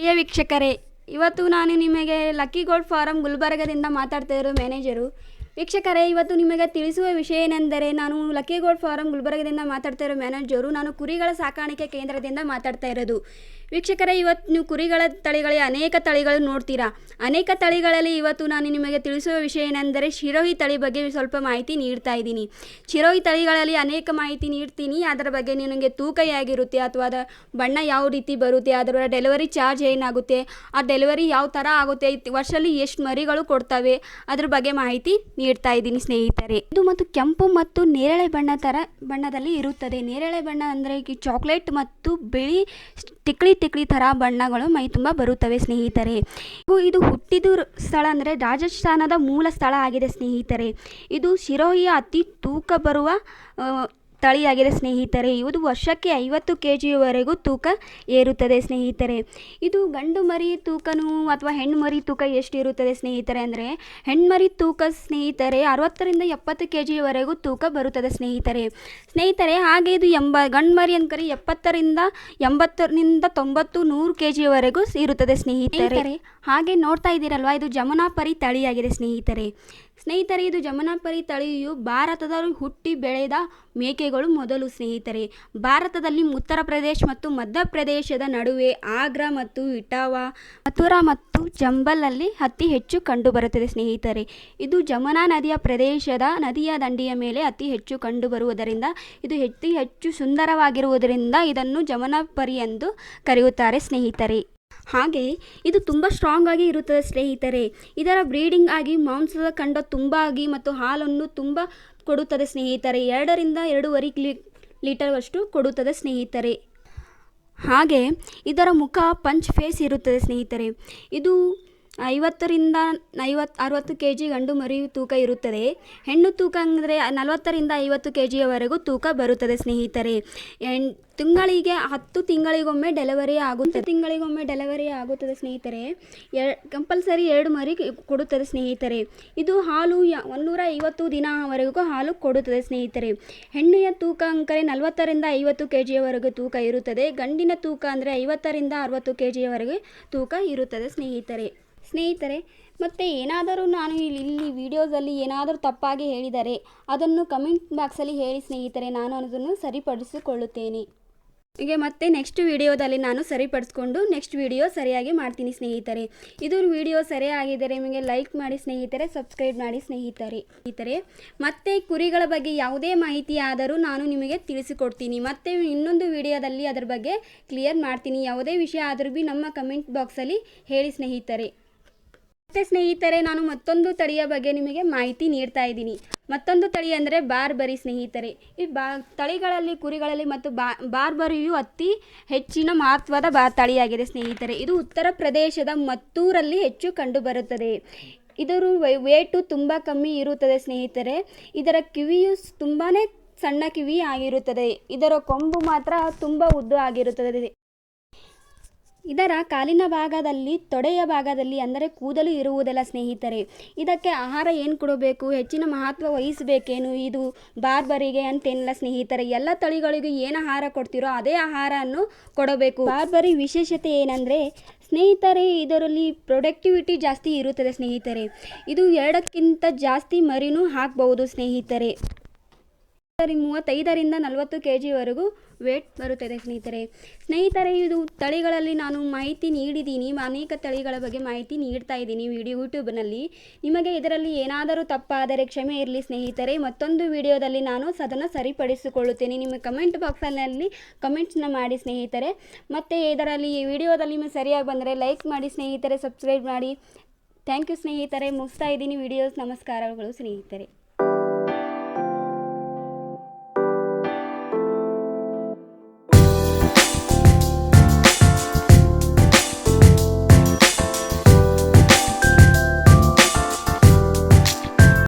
ಪ್ರಿಯ ವೀಕ್ಷಕರೇ ಇವತ್ತು ನಾನು ನಿಮಗೆ ಲಕ್ಕಿ ಗೋಲ್ಡ್ ಫಾರಂ ಗುಲ್ಬರ್ಗದಿಂದ ಮಾತಾಡ್ತಾ ಇರೋ ಮ್ಯಾನೇಜರು ವೀಕ್ಷಕರೇ, ಇವತ್ತು ನಿಮಗೆ ತಿಳಿಸುವ ವಿಷಯ ಏನೆಂದರೆ ನಾನು ಲಕ್ಕಿ ಗೋಲ್ಡ್ ಫಾರಂ ಗುಲ್ಬರ್ಗದಿಂದ ಮಾತಾಡ್ತಾ ಇರೋ ಮ್ಯಾನೇಜರು. ನಾನು ಕುರಿಗಳ ಸಾಕಾಣಿಕೆ ಕೇಂದ್ರದಿಂದ ಮಾತಾಡ್ತಾ ಇರೋದು. ವೀಕ್ಷಕರೇ, ಇವತ್ತು ನೀವು ಕುರಿಗಳ ತಳಿಗಳಿಗೆ ಅನೇಕ ತಳಿಗಳು ನೋಡ್ತೀರಾ. ಅನೇಕ ತಳಿಗಳಲ್ಲಿ ಇವತ್ತು ನಾನು ನಿಮಗೆ ತಿಳಿಸುವ ವಿಷಯ ಏನೆಂದರೆ ಶಿರೋಹಿ ತಳಿ ಬಗ್ಗೆ ಸ್ವಲ್ಪ ಮಾಹಿತಿ ನೀಡ್ತಾ ಇದ್ದೀನಿ. ಶಿರೋಹಿ ತಳಿಗಳಲ್ಲಿ ಅನೇಕ ಮಾಹಿತಿ ನೀಡ್ತೀನಿ. ಅದರ ಬಗ್ಗೆ ನಿನಗೆ ತೂಕ ಹೇಗಿರುತ್ತೆ ಅಥವಾ ಅದರ ಬಣ್ಣ ಯಾವ ರೀತಿ ಬರುತ್ತೆ, ಅದರ ಡೆಲಿವರಿ ಚಾರ್ಜ್ ಏನಾಗುತ್ತೆ, ಆ ಡೆಲಿವರಿ ಯಾವ ಥರ ಆಗುತ್ತೆ ವರ್ಷದಲ್ಲಿ ಎಷ್ಟು ಮರಿಗಳು ಕೊಡ್ತವೆ, ಅದ್ರ ಬಗ್ಗೆ ಮಾಹಿತಿ ನೀಡ್ತಾ ಇದ್ದೀನಿ ಸ್ನೇಹಿತರೆ. ಇದು ಮತ್ತು ಕೆಂಪು ಮತ್ತು ನೇರಳೆ ಬಣ್ಣ ತರ ಬಣ್ಣದಲ್ಲಿ ಇರುತ್ತದೆ. ನೇರಳೆ ಬಣ್ಣ ಅಂದರೆ ಚಾಕ್ಲೇಟ್ ಮತ್ತು ಬಿಳಿ ತಿಕ್ಳಿ ತಿಕ್ಳಿ ಥರ ಬಣ್ಣಗಳು ಮೈ ತುಂಬ ಬರುತ್ತವೆ ಸ್ನೇಹಿತರೆ. ಇದು ಹುಟ್ಟಿದ ಸ್ಥಳ ಅಂದರೆ ರಾಜಸ್ಥಾನದ ಮೂಲ ಸ್ಥಳ ಆಗಿದೆ ಸ್ನೇಹಿತರೆ. ಇದು ಶಿರೋಹಿಯ ಅತಿ ತೂಕ ಬರುವ ತಳಿಯಾಗಿದೆ ಸ್ನೇಹಿತರೆ. ಇದು ವರ್ಷಕ್ಕೆ ಐವತ್ತು ಕೆ ಜಿಯವರೆಗೂ ತೂಕ ಏರುತ್ತದೆ ಸ್ನೇಹಿತರೆ. ಇದು ಗಂಡು ಮರಿ ತೂಕನೂ ಅಥವಾ ಹೆಣ್ಣು ಮರಿ ತೂಕ ಎಷ್ಟು ಇರುತ್ತದೆ ಸ್ನೇಹಿತರೆ ಅಂದರೆ ಹೆಣ್ಮರಿ ತೂಕ ಸ್ನೇಹಿತರೆ ಅರವತ್ತರಿಂದ ಎಪ್ಪತ್ತು ಕೆ ಜಿಯವರೆಗೂ ತೂಕ ಬರುತ್ತದೆ ಸ್ನೇಹಿತರೆ. ಸ್ನೇಹಿತರೆ, ಹಾಗೆ ಇದು ಎಂಬ, ಗಂಡು ಮರಿ ಅಂದರೆ ಎಪ್ಪತ್ತರಿಂದ ಎಂಬತ್ತರಿಂದ ತೊಂಬತ್ತು ನೂರು ಕೆ ಜಿಯವರೆಗೂ ಇರುತ್ತದೆ ಸ್ನೇಹಿತರೆ. ಹಾಗೆ ನೋಡ್ತಾ ಇದ್ದೀರಲ್ವಾ, ಇದು ಜಮುನಾಪರಿ ತಳಿಯಾಗಿದೆ ಸ್ನೇಹಿತರೆ. ಸ್ನೇಹಿತರೆ, ಇದು ಜಮನಾಪರಿ ತಳಿಯು ಭಾರತದಲ್ಲಿ ಹುಟ್ಟಿ ಬೆಳೆದ ಮೇಕೆಗಳು ಮೊದಲು. ಸ್ನೇಹಿತರೆ, ಭಾರತದಲ್ಲಿ ಉತ್ತರ ಪ್ರದೇಶ ಮತ್ತು ಮಧ್ಯಪ್ರದೇಶದ ನಡುವೆ ಆಗ್ರಾ ಮತ್ತು ಇಟಾವಾ, ಮಥುರಾ ಮತ್ತು ಜಂಬಲಲ್ಲಿ ಅತಿ ಹೆಚ್ಚು ಕಂಡುಬರುತ್ತದೆ. ಸ್ನೇಹಿತರೆ, ಇದು ಜಮುನಾ ನದಿಯ ಪ್ರದೇಶದ ನದಿಯ ದಂಡೆಯ ಮೇಲೆ ಅತಿ ಹೆಚ್ಚು ಕಂಡುಬರುವುದರಿಂದ, ಇದು ಅತಿ ಹೆಚ್ಚು ಸುಂದರವಾಗಿರುವುದರಿಂದ ಇದನ್ನು ಜಮನಾಪರಿ ಎಂದು ಕರೆಯುತ್ತಾರೆ. ಸ್ನೇಹಿತರೆ ಹಾಗೆ ಇದು ತುಂಬ ಸ್ಟ್ರಾಂಗ್ ಆಗಿ ಇರುತ್ತದೆ ಸ್ನೇಹಿತರೆ. ಇದರ ಬ್ರೀಡಿಂಗ್ ಆಗಿ ಮಾಂಸದ ಕಂಡ ತುಂಬ ಆಗಿ ಮತ್ತು ಹಾಲನ್ನು ತುಂಬ ಕೊಡುತ್ತದೆ ಸ್ನೇಹಿತರೆ. ಎರಡರಿಂದ ಎರಡೂವರೆ ಲೀಟರ್ ಲೀಟರ್ವಷ್ಟು ಕೊಡುತ್ತದೆ ಸ್ನೇಹಿತರೆ. ಹಾಗೆ ಇದರ ಮುಖ ಪಂಚ್ ಫೇಸ್ ಇರುತ್ತದೆ ಸ್ನೇಹಿತರೆ. ಇದು ಐವತ್ತರಿಂದ ಐವತ್ತು ಅರವತ್ತು ಕೆ ಜಿ ಗಂಡು ಮರಿ ತೂಕ ಇರುತ್ತದೆ. ಹೆಣ್ಣು ತೂಕ ಅಂದರೆ ನಲವತ್ತರಿಂದ ಐವತ್ತು ಕೆ ಜಿಯವರೆಗೂ ತೂಕ ಬರುತ್ತದೆ ಸ್ನೇಹಿತರೆ. ತಿಂಗಳಿಗೆ ಹತ್ತು ತಿಂಗಳಿಗೊಮ್ಮೆ ಡೆಲಿವರಿ ಆಗುತ್ತೆ ತಿಂಗಳಿಗೊಮ್ಮೆ ಡೆಲಿವರಿ ಆಗುತ್ತದೆ ಸ್ನೇಹಿತರೆ. ಕಂಪಲ್ಸರಿ ಎರಡು ಮರಿ ಕೊಡುತ್ತದೆ ಸ್ನೇಹಿತರೆ. ಇದು ಹಾಲು ಯ ಒಂದೂರ ಐವತ್ತು ದಿನವರೆಗೂ ಹಾಲು ಕೊಡುತ್ತದೆ ಸ್ನೇಹಿತರೆ. ಹೆಣ್ಣಿನ ತೂಕ ಅಂದರೆ ನಲವತ್ತರಿಂದ ಐವತ್ತು ಕೆ ಜಿಯವರೆಗೂ ತೂಕ ಇರುತ್ತದೆ. ಗಂಡಿನ ತೂಕ ಅಂದರೆ ಐವತ್ತರಿಂದ ಅರವತ್ತು ಕೆ ಜಿಯವರೆಗೆ ತೂಕ ಇರುತ್ತದೆ ಸ್ನೇಹಿತರೆ. ಸ್ನೇಹಿತರೆ, ಮತ್ತು ಏನಾದರೂ ನಾನು ಇಲ್ಲಿ ಇಲ್ಲಿ ವೀಡಿಯೋಸಲ್ಲಿ ಏನಾದರೂ ತಪ್ಪಾಗಿ ಹೇಳಿದರೆ ಅದನ್ನು ಕಮೆಂಟ್ ಬಾಕ್ಸಲ್ಲಿ ಹೇಳಿ ಸ್ನೇಹಿತರೆ, ನಾನು ಅದನ್ನು ಸರಿಪಡಿಸಿಕೊಳ್ಳುತ್ತೇನೆ. ಹೀಗೆ ಮತ್ತೆ ನೆಕ್ಸ್ಟ್ ವಿಡಿಯೋದಲ್ಲಿ ನಾನು ಸರಿಪಡಿಸ್ಕೊಂಡು ನೆಕ್ಸ್ಟ್ ವಿಡಿಯೋ ಸರಿಯಾಗಿ ಮಾಡ್ತೀನಿ ಸ್ನೇಹಿತರೆ. ಇದು ವಿಡಿಯೋ ಸರಿಯಾಗಿದ್ದರೆ ನಿಮಗೆ ಲೈಕ್ ಮಾಡಿ ಸ್ನೇಹಿತರೆ, ಸಬ್ಸ್ಕ್ರೈಬ್ ಮಾಡಿ ಸ್ನೇಹಿತರೆ. ಸ್ನೇಹಿತರೆ, ಮತ್ತೆ ಕುರಿಗಳ ಬಗ್ಗೆ ಯಾವುದೇ ಮಾಹಿತಿ ಆದರೂ ನಾನು ನಿಮಗೆ ತಿಳಿಸಿಕೊಡ್ತೀನಿ. ಮತ್ತೆ ಇನ್ನೊಂದು ವಿಡಿಯೋದಲ್ಲಿ ಅದರ ಬಗ್ಗೆ ಕ್ಲಿಯರ್ ಮಾಡ್ತೀನಿ. ಯಾವುದೇ ವಿಷಯ ಆದರೂ ಭೀ ನಮ್ಮ ಕಮೆಂಟ್ ಬಾಕ್ಸಲ್ಲಿ ಹೇಳಿ ಸ್ನೇಹಿತರೆ. ಮತ್ತೆ ಸ್ನೇಹಿತರೆ, ನಾನು ಮತ್ತೊಂದು ತಳಿಯ ಬಗ್ಗೆ ನಿಮಗೆ ಮಾಹಿತಿ ನೀಡ್ತಾ ಇದ್ದೀನಿ. ಮತ್ತೊಂದು ತಳಿ ಅಂದರೆ ಬಾರ್ಬರಿ ಸ್ನೇಹಿತರೆ. ಈ ಬಾ, ತಳಿಗಳಲ್ಲಿ, ಕುರಿಗಳಲ್ಲಿ ಮತ್ತು ಬಾ, ಬಾರ್ಬರಿಯು ಅತಿ ಹೆಚ್ಚಿನ ಮಹತ್ವದ ಬಾ, ತಳಿಯಾಗಿದೆ ಸ್ನೇಹಿತರೆ. ಇದು ಉತ್ತರ ಪ್ರದೇಶದ ಮತ್ತೂರಲ್ಲಿ ಹೆಚ್ಚು ಕಂಡುಬರುತ್ತದೆ. ಇದರ ವೇಟು ತುಂಬ ಕಮ್ಮಿ ಇರುತ್ತದೆ ಸ್ನೇಹಿತರೆ. ಇದರ ಕಿವಿಯು ತುಂಬಾ ಸಣ್ಣ ಕಿವಿ ಆಗಿರುತ್ತದೆ. ಇದರ ಕೊಂಬು ಮಾತ್ರ ತುಂಬ ಉದ್ದ ಆಗಿರುತ್ತದೆ. ಇದರ ಕಾಲಿನ ಭಾಗದಲ್ಲಿ, ತೊಡೆಯ ಭಾಗದಲ್ಲಿ ಅಂದರೆ ಕೂದಲು ಇರುವುದಿಲ್ಲ ಸ್ನೇಹಿತರೆ, ಇದಕ್ಕೆ ಆಹಾರ ಏನು ಕೊಡಬೇಕು, ಹೆಚ್ಚಿನ ಮಹತ್ವ ವಹಿಸಬೇಕೇನು, ಇದು ಬಾರ್ಬರಿಗೆ ಅಂತೇನಿಲ್ಲ ಸ್ನೇಹಿತರೆ, ಎಲ್ಲ ತಳಿಗಳಿಗೂ ಏನು ಆಹಾರ ಕೊಡ್ತೀರೋ ಅದೇ ಆಹಾರವನ್ನು ಕೊಡಬೇಕು. ಬಾರ್ಬರಿ ವಿಶೇಷತೆ ಏನಂದರೆ, ಸ್ನೇಹಿತರೆ, ಇದರಲ್ಲಿ ಪ್ರೊಡಕ್ಟಿವಿಟಿ ಜಾಸ್ತಿ ಇರುತ್ತದೆ ಸ್ನೇಹಿತರೆ, ಇದು ಎರಡಕ್ಕಿಂತ ಜಾಸ್ತಿ ಮರಿನೂ ಹಾಕ್ಬಹುದು ಸ್ನೇಹಿತರೆ. ಮೂವತ್ತೈದರಿಂದ ನಲವತ್ತು ಕೆ ಜಿವರೆಗೂ ವೇಟ್ ಬರುತ್ತದೆ ಸ್ನೇಹಿತರೆ. ಸ್ನೇಹಿತರೆ, ಇದು ತಳಿಗಳಲ್ಲಿ ನಾನು ಮಾಹಿತಿ ನೀಡಿದ್ದೀನಿ. ಅನೇಕ ತಳಿಗಳ ಬಗ್ಗೆ ಮಾಹಿತಿ ನೀಡ್ತಾ ಇದ್ದೀನಿ ವಿಡಿಯೋ ಯೂಟ್ಯೂಬ್ನಲ್ಲಿ ನಿಮಗೆ ಇದರಲ್ಲಿ ಏನಾದರೂ ತಪ್ಪಾದರೆ ಕ್ಷಮೆ ಇರಲಿ ಸ್ನೇಹಿತರೆ. ಮತ್ತೊಂದು ವಿಡಿಯೋದಲ್ಲಿ ನಾನು ಸದನ ಸರಿಪಡಿಸಿಕೊಳ್ಳುತ್ತೇನೆ. ನಿಮ್ಮ ಕಮೆಂಟ್ ಬಾಕ್ಸಲ್ಲಿ ಕಮೆಂಟ್ಸ್ನ ಮಾಡಿ ಸ್ನೇಹಿತರೆ. ಮತ್ತು ಇದರಲ್ಲಿ ಈ ವಿಡಿಯೋದಲ್ಲಿ ನಿಮಗೆ ಸರಿಯಾಗಿ ಬಂದರೆ ಲೈಕ್ ಮಾಡಿ ಸ್ನೇಹಿತರೆ ಸಬ್ಸ್ಕ್ರೈಬ್ ಮಾಡಿ. ಥ್ಯಾಂಕ್ ಯು ಸ್ನೇಹಿತರೆ. ಮುಗಿಸ್ತಾ ಇದ್ದೀನಿ ವಿಡಿಯೋಸ್ ನಮಸ್ಕಾರಗಳು ಸ್ನೇಹಿತರೆ.